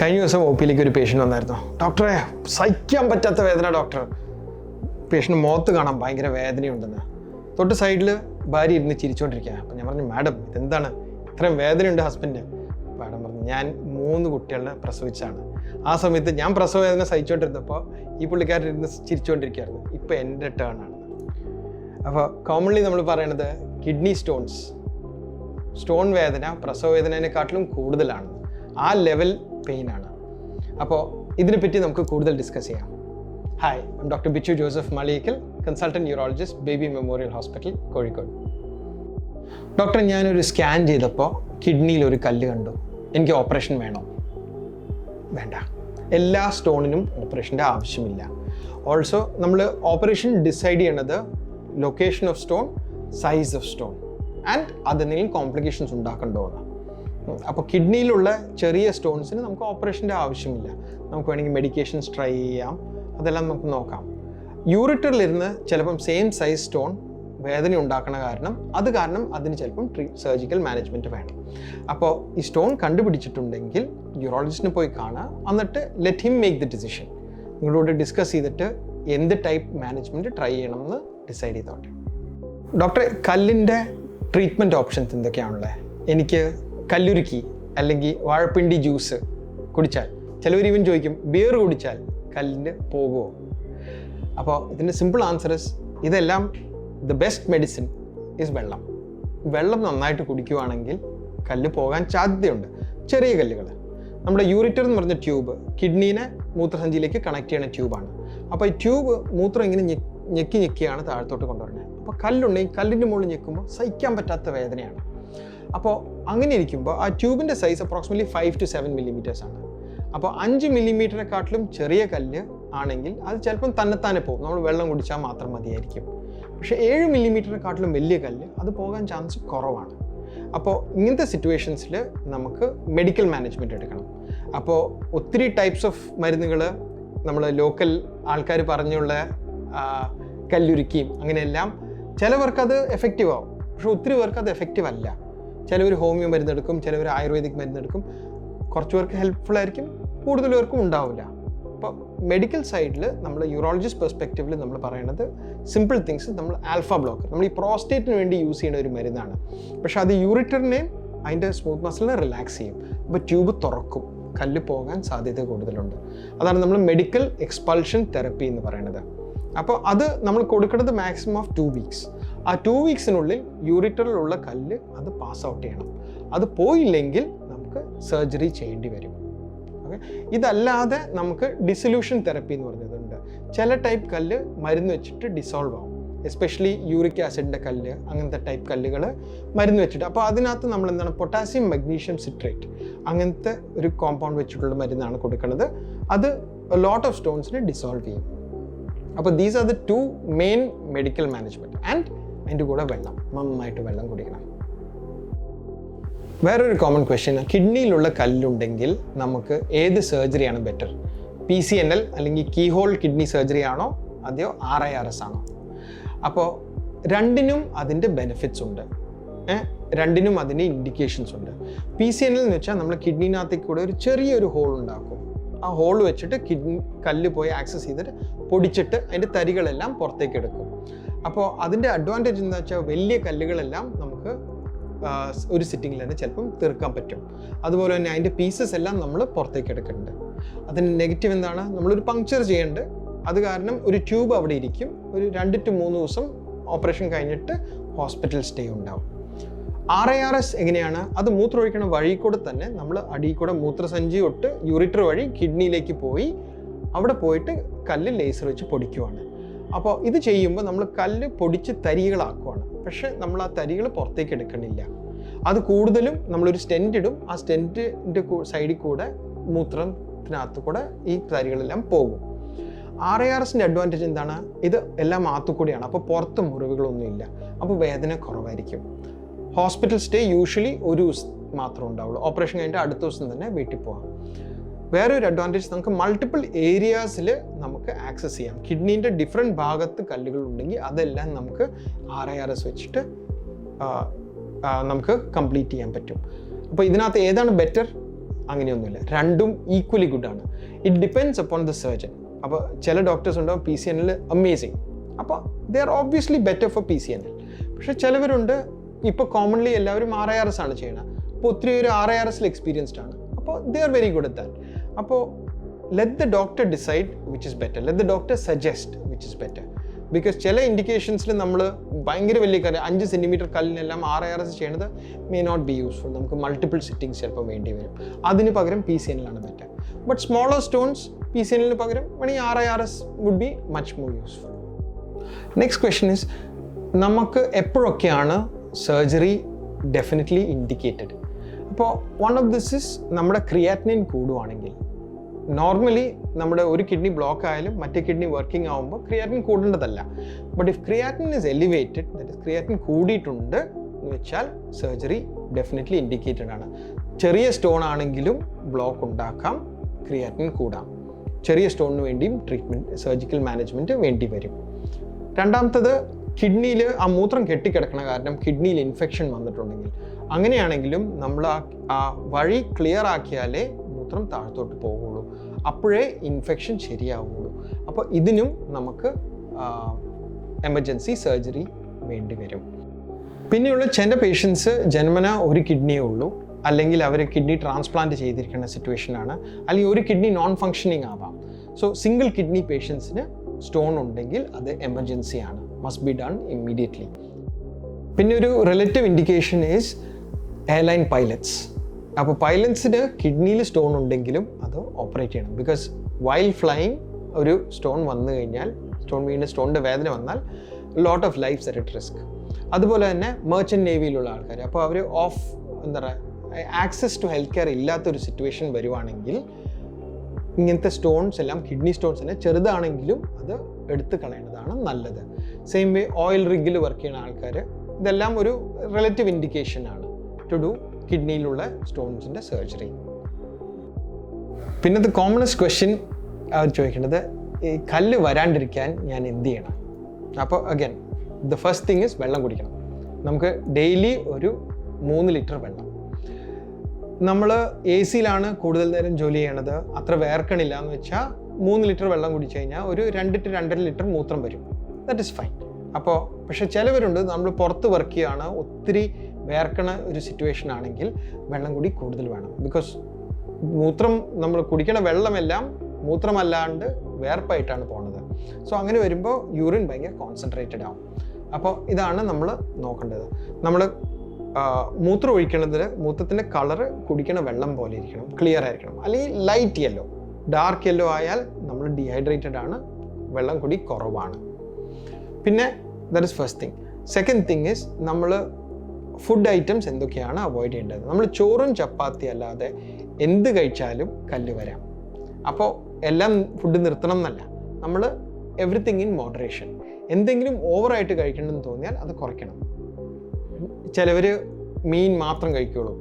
കഴിഞ്ഞ ദിവസം ഒ പിയിലേക്ക് ഒരു പേഷ്യന്റ് വന്നായിരുന്നു. ഡോക്ടറെ സഹിക്കാൻ പറ്റാത്ത വേദന ഡോക്ടർ പേഷ്യന്റ് മുഖത്ത് കാണാൻ ഭയങ്കര വേദനയുണ്ടെന്ന്. തൊട്ട് സൈഡിൽ ഭാര്യ ഇരുന്ന് ചിരിച്ചുകൊണ്ടിരിക്കുക അപ്പം ഞാൻ പറഞ്ഞു മാഡം ഇതെന്താണ്? ഇത്രയും വേദനയുണ്ട് ഹസ്ബൻഡ് മാഡം പറഞ്ഞു ഞാൻ മൂന്ന് കുട്ടികളെ പ്രസവിച്ചാണ് ആ സമയത്ത് ഞാൻ പ്രസവ വേദന സഹിച്ചുകൊണ്ടിരുന്നപ്പോൾ ഈ പുള്ളിക്കാരൻ ഇരുന്ന് ചിരിച്ചുകൊണ്ടിരിക്കുകയായിരുന്നു ഇപ്പോൾ എന്റെ ടേൺ ആണ്. അപ്പോൾ കോമൺലി നമ്മൾ പറയണത് കിഡ്നി സ്റ്റോൺസ് സ്റ്റോൺ വേദന പ്രസവ വേദനേനെക്കാട്ടിലും കൂടുതലാണ്. ആ ലെവൽ പെയിൻ ആണ്. അപ്പോൾ ഇതിനെപ്പറ്റി നമുക്ക് കൂടുതൽ ഡിസ്കസ് ചെയ്യാം. Hi doctor Bichu Joseph Maliyakkal consultant neurologist Baby Memorial Hospital Kozhikode. Doctor ഞാനൊരു സ്കാൻ ചെയ്തപ്പോൾ കിഡ്നിയിൽ ഒരു കല്ല് കണ്ടു. എനിക്ക് ഓപ്പറേഷൻ വേണോ. വേണ്ട. എല്ലാ സ്റ്റോണിനും ഓപ്പറേഷന്റെ ആവശ്യമില്ല. ഓൾസോ നമ്മൾ ഓപ്പറേഷൻ ഡിസൈഡ് ചെയ്യണത് location of stone size of stone and അതെന്തെങ്കിലും കോംപ്ലിക്കേഷൻസ് ഉണ്ടാക്കണ്ടോ എന്ന് അപ്പോൾ കിഡ്നിയിലുള്ള ചെറിയ സ്റ്റോൺസിന് നമുക്ക് ഓപ്പറേഷന്റെ ആവശ്യമില്ല. നമുക്ക് വേണമെങ്കിൽ മെഡിക്കേഷൻസ് ട്രൈ ചെയ്യാം. അതെല്ലാം നമുക്ക് നോക്കാം. യൂറിറ്ററിലിരുന്ന് ചിലപ്പം സെയിം സൈസ് സ്റ്റോൺ വേദന ഉണ്ടാക്കണ കാരണം അത് കാരണം അതിന് ചിലപ്പം ട്രീ സർജിക്കൽ മാനേജ്മെന്റ് വേണം. അപ്പോൾ ഈ സ്റ്റോൺ കണ്ടുപിടിച്ചിട്ടുണ്ടെങ്കിൽ യൂറോളജിസ്റ്റിനെ പോയി കാണുക. എന്നിട്ട് let him make the decision നിങ്ങളോട് ഡിസ്കസ് ചെയ്തിട്ട് എന്ത് ടൈപ്പ് മാനേജ്മെന്റ് ട്രൈ ചെയ്യണമെന്ന് ഡിസൈഡ് ചെയ്തോട്ടെ. ഡോക്ടറെ കല്ലിന്റെ ട്രീറ്റ്മെന്റ് ഓപ്ഷൻസ് എന്തൊക്കെയാണുള്ളത്? എനിക്ക് കല്ലുരുക്കി അല്ലെങ്കിൽ വാഴപ്പിണ്ടി ജ്യൂസ് കുടിച്ചാൽ. ചിലവർ ഇവൻ ചോദിക്കും ബിയർ കുടിച്ചാൽ കല്ലിന് പോകുമോ അപ്പോൾ ഇതിന്റെ സിമ്പിൾ ആൻസർ ഇസ് ഇതെല്ലാം ദ ബെസ്റ്റ് മെഡിസിൻ ഇസ് വെള്ളം. വെള്ളം നന്നായിട്ട് കുടിക്കുവാണെങ്കിൽ കല്ല് പോകാൻ സാധ്യതയുണ്ട്. ചെറിയ കല്ലുകൾ. നമ്മുടെ യൂറിറ്റർ എന്ന് പറഞ്ഞ ട്യൂബ് കിഡ്നീനെ മൂത്രസഞ്ചിയിലേക്ക് കണക്ട് ചെയ്യുന്ന ട്യൂബാണ് അപ്പോൾ ഈ ട്യൂബ് മൂത്രം ഇങ്ങനെ ഞെക്കി ഞെക്കിയാണ് താഴത്തോട്ട് കൊണ്ടുവരുന്നത്. അപ്പോൾ കല്ലുണ്ടെങ്കിൽ കല്ലിന്റെ മുകളിൽ ഞെക്കുമ്പോൾ സഹിക്കാൻ പറ്റാത്ത വേദനയാണ്. അപ്പോൾ അങ്ങനെ ഇരിക്കുമ്പോൾ ആ ട്യൂബിന്റെ size approximately five to seven millimetres ആണ്. അപ്പോൾ അഞ്ച് മില്ലിമീറ്ററിനെക്കാട്ടിലും ചെറിയ കല്ല് ആണെങ്കിൽ അത് ചിലപ്പം തന്നെത്താനെ പോകും. നമ്മൾ വെള്ളം കുടിച്ചാൽ മാത്രം മതിയായിരിക്കും. പക്ഷേ ഏഴ് മില്ലിമീറ്ററിനെക്കാട്ടിലും വലിയ കല്ല് അത് പോകാൻ ചാൻസ് കുറവാണ്. അപ്പോൾ ഇങ്ങനത്തെ സിറ്റുവേഷൻസിൽ നമുക്ക് മെഡിക്കൽ മാനേജ്മെന്റ് എടുക്കണം. അപ്പോൾ ഒത്തിരി ടൈപ്സ് ഓഫ് മരുന്നുകൾ നമ്മൾ ലോക്കൽ ആൾക്കാർ പറഞ്ഞുള്ള കല്ലുരുക്കിയും അങ്ങനെയെല്ലാം ചിലവർക്കത് എഫക്റ്റീവ് ആവും. പക്ഷെ ഒത്തിരി പേർക്ക് അത് എഫക്റ്റീവ് അല്ല. ചിലവർ ഹോമിയോ മരുന്നെടുക്കും ചിലവർ ആയുർവേദിക് മരുന്നെടുക്കും. കുറച്ച് പേർക്ക് ഹെൽപ്ഫുൾ ആയിരിക്കും കൂടുതൽ പേർക്കും ഉണ്ടാവില്ല. അപ്പോൾ മെഡിക്കൽ സൈഡിൽ നമ്മൾ യൂറോളജിസ്റ്റ് പെർസ്പെക്റ്റീവിൽ നമ്മൾ പറയുന്നത് സിമ്പിൾ തിങ്സ് നമ്മൾ ആൽഫ ബ്ലോക്ക് നമ്മൾ ഈ പ്രോസ്റ്റേറ്റിന് വേണ്ടി യൂസ് ചെയ്യുന്ന ഒരു മരുന്നാണ്. പക്ഷേ അത് യൂറിറ്ററിനെയും അതിന്റെ സ്മൂത്ത് മസിലിനെ റിലാക്സ് ചെയ്യും. അപ്പോൾ ട്യൂബ് തുറക്കും കല്ല് പോകാൻ സാധ്യത കൂടുതലുണ്ട്. അതാണ് നമ്മൾ മെഡിക്കൽ എക്സ്പൾഷൻ തെറപ്പി എന്ന് പറയുന്നത് അപ്പോൾ അത് നമ്മൾ കൊടുക്കുന്നത് മാക്സിമം ഓഫ് ടു വീക്സ് ആ ടു വീക്സിനുള്ളിൽ യൂറിറ്ററിലുള്ള കല്ല് അത് പാസ് ഔട്ട് ചെയ്യണം. അത് പോയില്ലെങ്കിൽ നമുക്ക് സർജറി ചെയ്യേണ്ടി വരും. ഓക്കെ ഇതല്ലാതെ നമുക്ക് ഡിസൊല്യൂഷൻ തെറപ്പി എന്ന് പറഞ്ഞതുണ്ട്. ചില ടൈപ്പ് കല്ല് മരുന്ന് വെച്ചിട്ട് ഡിസോൾവ് ആവും. എസ്പെഷ്യലി യൂറിക് ആസിഡിന്റെ കല്ല് അങ്ങനത്തെ ടൈപ്പ് കല്ലുകൾ മരുന്ന് വെച്ചിട്ട്. അപ്പോൾ അതിനകത്ത് നമ്മൾ എന്താണ്? പൊട്ടാസ്യം മഗ്നീഷ്യം സിട്രേറ്റ് അങ്ങനത്തെ ഒരു കോമ്പൗണ്ട് വെച്ചിട്ടുള്ള മരുന്നാണ് കൊടുക്കുന്നത് അത് ലോട്ട് ഓഫ് സ്റ്റോൺസിനെ ഡിസോൾവ് ചെയ്യും. അപ്പോൾ these are the two main medical management and അതിന്റെ കൂടെ വെള്ളം നന്നായിട്ട് വെള്ളം കുടിക്കണം. വേറൊരു കോമൺ ക്വസ്റ്റ്യൻ കിഡ്നിയിലുള്ള കല്ലുണ്ടെങ്കിൽ നമുക്ക് ഏത് സർജറിയാണ് better P C N L അല്ലെങ്കിൽ കീഹോൾ കിഡ്നി സർജറി ആണോ അതെയോ ആർ ഐ ആർ എസ് ആണോ? അപ്പോൾ രണ്ടിനും അതിന്റെ ബെനിഫിറ്റ്സ് ഉണ്ട്. രണ്ടിനും അതിന്റെ ഇൻഡിക്കേഷൻസ് ഉണ്ട്. പി സി എൻ എൽ എന്ന് വെച്ചാൽ നമ്മൾ കിഡ്നിനകത്തേക്ക് കൂടെ ഒരു ചെറിയൊരു ഹോൾ ഉണ്ടാക്കും. ആ ഹോൾ വെച്ചിട്ട് കിഡ്നി കല്ല് പോയി ആക്സസ് ചെയ്തിട്ട് പൊടിച്ചിട്ട് അതിന്റെ തരികളെല്ലാം പുറത്തേക്ക് എടുക്കും. അപ്പോൾ അതിന്റെ അഡ്വാന്റേജ് എന്താ വെച്ചാൽ വലിയ കല്ലുകളെല്ലാം നമുക്ക് ഒരു സിറ്റിങ്ങിൽ തന്നെ ചിലപ്പം തീർക്കാൻ പറ്റും. അതുപോലെ തന്നെ അതിന്റെ പീസസ് എല്ലാം നമ്മൾ പുറത്തേക്ക് എടുക്കുന്നുണ്ട്. അതിന് നെഗറ്റീവ് എന്താണ്? നമ്മളൊരു പങ്ക്ചർ ചെയ്യേണ്ടത് അത് കാരണം ഒരു ട്യൂബ് അവിടെ ഇരിക്കും. ഒരു രണ്ട് ടു മൂന്ന് ദിവസം ഓപ്പറേഷൻ കഴിഞ്ഞിട്ട് ഹോസ്പിറ്റൽ സ്റ്റേ ഉണ്ടാവും. ആർ ഐ ആർ എസ് എങ്ങനെയാണ്? അത് മൂത്രമൊഴിക്കണ വഴി കൂടെ തന്നെ നമ്മൾ അടിയിൽ കൂടെ മൂത്രസഞ്ചി തൊട്ട് യൂറിറ്റർ വഴി കിഡ്നിയിലേക്ക് പോയി അവിടെ പോയിട്ട് കല്ല് ലേസർ വെച്ച് പൊടിക്കുവാണ്. അപ്പോൾ ഇത് ചെയ്യുമ്പോൾ നമ്മൾ കല്ല് പൊടിച്ച് തരികളാക്കുവാണ്. പക്ഷേ നമ്മൾ ആ തരികൾ പുറത്തേക്ക് എടുക്കണില്ല. അത് കൂടുതലും നമ്മളൊരു സ്റ്റെന്റ് ഇടും. ആ സ്റ്റെന്റിന്റെ സൈഡിൽ കൂടെ മൂത്രത്തിനകത്ത് കൂടെ ഈ തരികളെല്ലാം പോകും. ആർ ഐ ആർ എസിന്റെ അഡ്വാന്റേജ് എന്താണ്? ഇത് എല്ലാം ആത്തുകൂടിയാണ് അപ്പോൾ പുറത്ത് മുറിവുകളൊന്നുമില്ല. അപ്പോൾ വേദന കുറവായിരിക്കും. ഹോസ്പിറ്റൽ സ്റ്റേ യൂഷ്വലി ഒരു ദിവസം മാത്രമേ ഉണ്ടാവുള്ളൂ. ഓപ്പറേഷൻ കഴിഞ്ഞിട്ട് അടുത്ത ദിവസം തന്നെ വീട്ടിൽ പോകാം വേറെ ഒരു അഡ്വാന്റേജ് നമുക്ക് മൾട്ടിപ്പിൾ ഏരിയാസിൽ നമുക്ക് ആക്സസ് ചെയ്യാം. കിഡ്നീന്റെ ഡിഫറെന്റ് ഭാഗത്ത് കല്ലുകൾ ഉണ്ടെങ്കിൽ അതെല്ലാം നമുക്ക് ആർ ഐ ആർ എസ് വെച്ചിട്ട് നമുക്ക് കംപ്ലീറ്റ് ചെയ്യാൻ പറ്റും. അപ്പോൾ ഇതിനകത്ത് ഏതാണ് ബെറ്റർ അങ്ങനെയൊന്നുമില്ല. രണ്ടും equally ഗുഡാണ് it depends upon the surgeon അപ്പോൾ ചില ഡോക്ടേഴ്സ് ഉണ്ടാവും പി സി എനിൽ അമേസിങ് അപ്പോൾ they are obviously better for P C N L പക്ഷേ ചിലവരുണ്ട് ഇപ്പോൾ കോമൺലി എല്ലാവരും ആർ ഐ ആർ എസ് ആണ് ചെയ്യുന്നത്. അപ്പോൾ ഒത്തിരി പേര് ആർ ഐ ആർ എസിൽ എക്സ്പീരിയൻസ്ഡ് ആണ്. അപ്പോൾ they are very good at that അപ്പോൾ let the doctor decide which is better let the doctor suggest which is better because ചില ഇൻഡിക്കേഷൻസിൽ നമ്മൾ ഭയങ്കര വലിയ കാര്യം അഞ്ച് സെന്റിമീറ്റർ കല്ലിനെല്ലാം ആർ ഐ ആർ എസ് ചെയ്യണത് മേ നോട്ട് ബി യൂസ്ഫുൾ നമുക്ക് മൾട്ടിപ്പിൾ സിറ്റിങ്സ് ചിലപ്പോൾ വേണ്ടി വരും. അതിന് പകരം P C എനിലാണ് better but smaller stones P C എനിലിന് പകരം വേണമെങ്കിൽ R I R S would be much more useful next question is നമുക്ക് എപ്പോഴൊക്കെയാണ് സർജറി ഡെഫിനറ്റ്ലി ഇൻഡിക്കേറ്റഡ് അപ്പോൾ വൺ ഓഫ് ദിസ് ഇസ് നമ്മുടെ ക്രിയാറ്റിനിൻ കൂടുവാണെങ്കിൽ നോർമലി നമ്മുടെ ഒരു കിഡ്നി ബ്ലോക്ക് ആയാലും മറ്റേ കിഡ്നി വർക്കിംഗ് ആകുമ്പോൾ creatine കൂടേണ്ടതല്ല but if creatine is elevated that is creatine കൂടിയിട്ടുണ്ട് എന്ന് വെച്ചാൽ സർജറി ഡെഫിനറ്റ്ലി ഇൻഡിക്കേറ്റഡ് ആണ്. ചെറിയ സ്റ്റോൺ ആണെങ്കിലും ബ്ലോക്ക് ഉണ്ടാക്കാം ക്രിയാറ്റിൻ കൂടാം. ചെറിയ സ്റ്റോണിന് വേണ്ടിയും ട്രീറ്റ്മെന്റ് സർജിക്കൽ മാനേജ്മെന്റ് വേണ്ടി വരും. രണ്ടാമത്തത് കിഡ്നിയിൽ ആ മൂത്രം കെട്ടിക്കിടക്കണ കാരണം കിഡ്നിയിൽ ഇൻഫെക്ഷൻ വന്നിട്ടുണ്ടെങ്കിൽ. അങ്ങനെയാണെങ്കിലും നമ്മൾ ആ ആ വഴി ക്ലിയർ ആക്കിയാലേ മൂത്രം താഴത്തോട്ട് പോകുള്ളൂ. അപ്പോഴേ ഇൻഫെക്ഷൻ ശരിയാവുള്ളൂ. അപ്പോൾ ഇതിനും നമുക്ക് എമർജൻസി സർജറി വേണ്ടി വരും. പിന്നെയുള്ള ചില പേഷ്യൻസ് ജന്മന ഒരു കിഡ്നിയേ ഉള്ളൂ. അല്ലെങ്കിൽ അവർ കിഡ്നി ട്രാൻസ്പ്ലാന്റ് ചെയ്തിരിക്കുന്ന സിറ്റുവേഷനാണ് അല്ലെങ്കിൽ ഒരു കിഡ്നി നോൺ ഫങ്ഷനിങ് ആവാം സോ സിംഗിൾ കിഡ്നി പേഷ്യൻസിന് സ്റ്റോൺ ഉണ്ടെങ്കിൽ അത് എമർജൻസി ആണ്. മസ്റ്റ് ബി ഡൺ ഇമ്മീഡിയറ്റ്ലി പിന്നെ ഒരു relative indication is airline pilots അപ്പോൾ പൈലറ്റ്സിന് കിഡ്നിയിൽ സ്റ്റോൺ ഉണ്ടെങ്കിലും അത് ഓപ്പറേറ്റ് ചെയ്യണം. ബിക്കോസ് വൈൽഡ് ഫ്ലൈയിങ് ഒരു സ്റ്റോൺ വന്നു കഴിഞ്ഞാൽ സ്റ്റോൺ വീണ് സ്റ്റോണിന്റെ വേദന വന്നാൽ lot of life at risk അതുപോലെ തന്നെ മെർച്ചന്റ് നേവിയിലുള്ള ആൾക്കാർ അപ്പോൾ അവർ ഓഫ് എന്താ പറയുക ആക്സസ് ടു ഹെൽത്ത് കെയർ ഇല്ലാത്തൊരു സിറ്റുവേഷൻ വരുവാണെങ്കിൽ ഇങ്ങനത്തെ സ്റ്റോൺസ് എല്ലാം കിഡ്നി സ്റ്റോൺസ് എല്ലാം ചെറുതാണെങ്കിലും അത് എടുത്തു കളയേണ്ടതാണ് നല്ലത്. സെയിം വേ ഓയിൽ റിഗിൽ വർക്ക് ചെയ്യുന്ന ആൾക്കാർ ഇതെല്ലാം ഒരു റിലേറ്റീവ് ഇൻഡിക്കേഷൻ ആണ്. ടു ഡു കിഡ്നിയിലുള്ള സ്റ്റോൺസിന്റെ സർജറി പിന്നത്തെ കോമണസ്റ്റ് ക്വസ്റ്റ്യൻ അവർ ചോദിക്കേണ്ടത് ഈ കല്ല് വരാണ്ടിരിക്കാൻ ഞാൻ എന്ത് ചെയ്യണം? അപ്പോൾ again the first thing is വെള്ളം കുടിക്കണം. നമുക്ക് ഡെയിലി ഒരു മൂന്ന് ലിറ്റർ വെള്ളം. നമ്മൾ എ സിയിലാണ് കൂടുതൽ നേരം ജോലി ചെയ്യണത്. അത്ര വേർക്കണില്ല എന്ന് വെച്ചാൽ മൂന്ന് ലിറ്റർ വെള്ളം കുടിച്ചു കഴിഞ്ഞാൽ ഒരു രണ്ട് ടു രണ്ടര ലിറ്റർ മൂത്രം വരും. ദാറ്റ് ഇസ് ഫൈൻ അപ്പോൾ പക്ഷെ ചിലവരുണ്ട് നമ്മൾ പുറത്ത് വർക്ക് ചെയ്യുകയാണ് ഒത്തിരി വേർക്കണ ഒരു സിറ്റുവേഷൻ ആണെങ്കിൽ വെള്ളം കൂടി കൂടുതൽ വേണം. ബിക്കോസ് മൂത്രം നമ്മൾ കുടിക്കണ വെള്ളമെല്ലാം മൂത്രമല്ലാണ്ട് വേർപ്പായിട്ടാണ് പോണത്. സോ അങ്ങനെ വരുമ്പോൾ യൂറിൻ ഭയങ്കര കോൺസെൻട്രേറ്റഡ് ആവും. അപ്പോൾ ഇതാണ് നമ്മൾ നോക്കേണ്ടത്. നമ്മൾ മൂത്രം ഒഴിക്കണതിൽ മൂത്രത്തിന്റെ കളറ് കുടിക്കണ വെള്ളം പോലെ ഇരിക്കണം. ക്ലിയർ ആയിരിക്കണം. അല്ലെങ്കിൽ ലൈറ്റ് യെല്ലോ ഡാർക്ക് യെല്ലോ ആയാൽ നമ്മൾ ഡീഹൈഡ്രേറ്റഡ് ആണ് വെള്ളം കുടി കുറവാണ്. പിന്നെ that is first thing second thing is നമ്മൾ ഫുഡ് ഐറ്റംസ് എന്തൊക്കെയാണ് അവോയ്ഡ് ചെയ്യേണ്ടത്? നമ്മൾ ചോറും ചപ്പാത്തി അല്ലാതെ എന്ത് കഴിച്ചാലും കല്ല് വരാം. അപ്പോൾ എല്ലാം ഫുഡ് നിർത്തണം എന്നല്ല. നമ്മൾ എവറിത്തിങ് ഇൻ മോഡറേഷൻ എന്തെങ്കിലും ഓവറായിട്ട് കഴിക്കണമെന്ന് തോന്നിയാൽ അത് കുറയ്ക്കണം. ചിലവർ മീൻ മാത്രം കഴിക്കുള്ളൂ.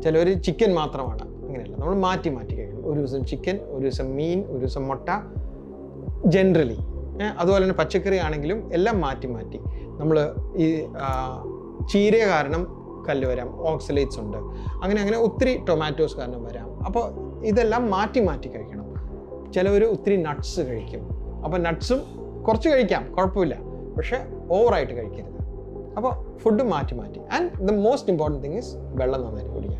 ചിലവർ ചിക്കൻ മാത്രമാണ്. അങ്ങനെയല്ല. നമ്മൾ മാറ്റി മാറ്റി ഒരു ദിവസം ചിക്കൻ ഒരു ദിവസം മീൻ ഒരു ദിവസം മുട്ട ജനറലി അതുപോലെ തന്നെ പച്ചക്കറി ആണെങ്കിലും എല്ലാം മാറ്റി മാറ്റി. നമ്മൾ ഈ ചീര കാരണം കല്ല് വരാം ഓക്സലേറ്റ്സ് ഉണ്ട്. അങ്ങനെ അങ്ങനെ ഒത്തിരി ടൊമാറ്റോസ് കാരണം വരാം. അപ്പോൾ ഇതെല്ലാം മാറ്റി മാറ്റി കഴിക്കണം. ചിലവർ ഒത്തിരി നട്ട്സ് കഴിക്കും. അപ്പോൾ നട്ട്സും കുറച്ച് കഴിക്കാം കുഴപ്പമില്ല. പക്ഷേ ഓവറായിട്ട് കഴിക്കരുത്. അപ്പോൾ ഫുഡ് മാറ്റി മാറ്റി. And the most important thing is വെള്ളം നന്നായിട്ട് കുടിക്കുക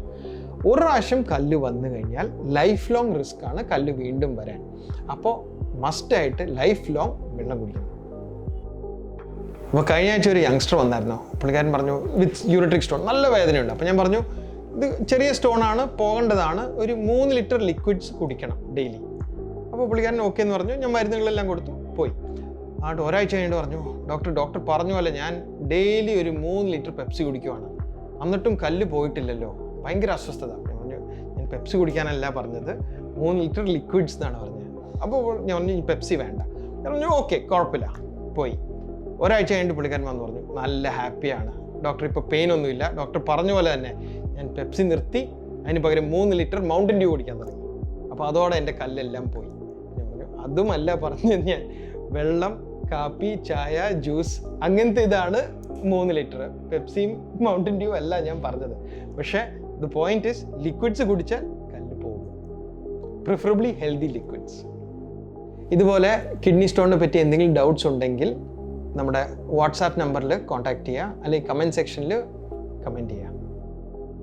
ഒരു പ്രാവശ്യം കല്ല് വന്നു കഴിഞ്ഞാൽ ലൈഫ് ലോങ് റിസ്ക് ആണ് കല്ല് വീണ്ടും വരാൻ. അപ്പോൾ മസ്റ്റായിട്ട് ലൈഫ് ലോങ് വെള്ളം കുടിക്കണം. അപ്പോൾ കഴിഞ്ഞ ആഴ്ച ഒരു യങ്സ്റ്റർ വന്നായിരുന്നു. പുള്ളിക്കാരൻ പറഞ്ഞു വിത്ത് യൂറിട്രിക് സ്റ്റോൺ നല്ല വേദനയുണ്ട്. അപ്പോൾ ഞാൻ പറഞ്ഞു ഇത് ചെറിയ സ്റ്റോൺ ആണ് പോകേണ്ടതാണ്. ഒരു മൂന്ന് ലിറ്റർ ലിക്വിഡ്സ് കുടിക്കണം ഡെയിലി അപ്പോൾ പുള്ളിക്കാരൻ ഓക്കെ എന്ന് പറഞ്ഞു. ഞാൻ മരുന്നുകളെല്ലാം കൊടുത്തു. പോയി. ആട്ട് ഒരാഴ്ച കഴിഞ്ഞിട്ട് പറഞ്ഞു ഡോക്ടർ ഡോക്ടർ പറഞ്ഞു പോലെ ഞാൻ ഡെയിലി ഒരു മൂന്ന് ലിറ്റർ പെപ്സി കുടിക്കുവാണ്. എന്നിട്ടും കല്ല് പോയിട്ടില്ലല്ലോ. ഭയങ്കര അസ്വസ്ഥത. ഞാൻ പെപ്സി കുടിക്കാനല്ല പറഞ്ഞത്. മൂന്ന് ലിറ്റർ ലിക്വിഡ്സ് എന്നാണ് പറഞ്ഞത്. അപ്പോൾ ഞാൻ പറഞ്ഞു പെപ്സി വേണ്ട. ഞാൻ പറഞ്ഞു ഓക്കെ കുഴപ്പമില്ല. പോയി. ഒരാഴ്ച കഴിഞ്ഞിട്ട് പുള്ളിക്കാരൻ വന്ന് പറഞ്ഞു നല്ല ഹാപ്പിയാണ് ഡോക്ടർ ഇപ്പോൾ പെയിൻ ഒന്നുമില്ല. ഡോക്ടർ പറഞ്ഞ പോലെ തന്നെ ഞാൻ പെപ്സി നിർത്തി. അതിന് പകരം മൂന്ന് ലിറ്റർ മൗണ്ടൻ ഡ്യൂ കുടിക്കാൻ തുടങ്ങി. അപ്പോൾ അതോടെ എന്റെ കല്ലെല്ലാം പോയി. ഞാൻ പറഞ്ഞു അതുമല്ല പറഞ്ഞത് ഞാൻ. വെള്ളം കാപ്പി ചായ ജ്യൂസ് അങ്ങനത്തെ ഇതാണ് മൂന്ന് ലിറ്റർ. പെപ്സിയും മൗണ്ടൻ ഡ്യൂ അല്ല ഞാൻ പറഞ്ഞത്. പക്ഷേ ദ പോയിന്റ് ഇസ് ലിക്വിഡ്സ് കുടിച്ചാൽ കല്ല് പോകും. പ്രിഫറബിളി ഹെൽത്തി ലിക്വിഡ്സ് ഇതുപോലെ കിഡ്നി സ്റ്റോണിനെ പറ്റി എന്തെങ്കിലും ഡൗട്ട്സ് ഉണ്ടെങ്കിൽ നമ്മുടെ വാട്സാപ്പ് നമ്പറിൽ കോൺടാക്ട് ചെയ്യുക അല്ലെങ്കിൽ കമന്റ് സെക്ഷനിൽ കമന്റ് ചെയ്യുക.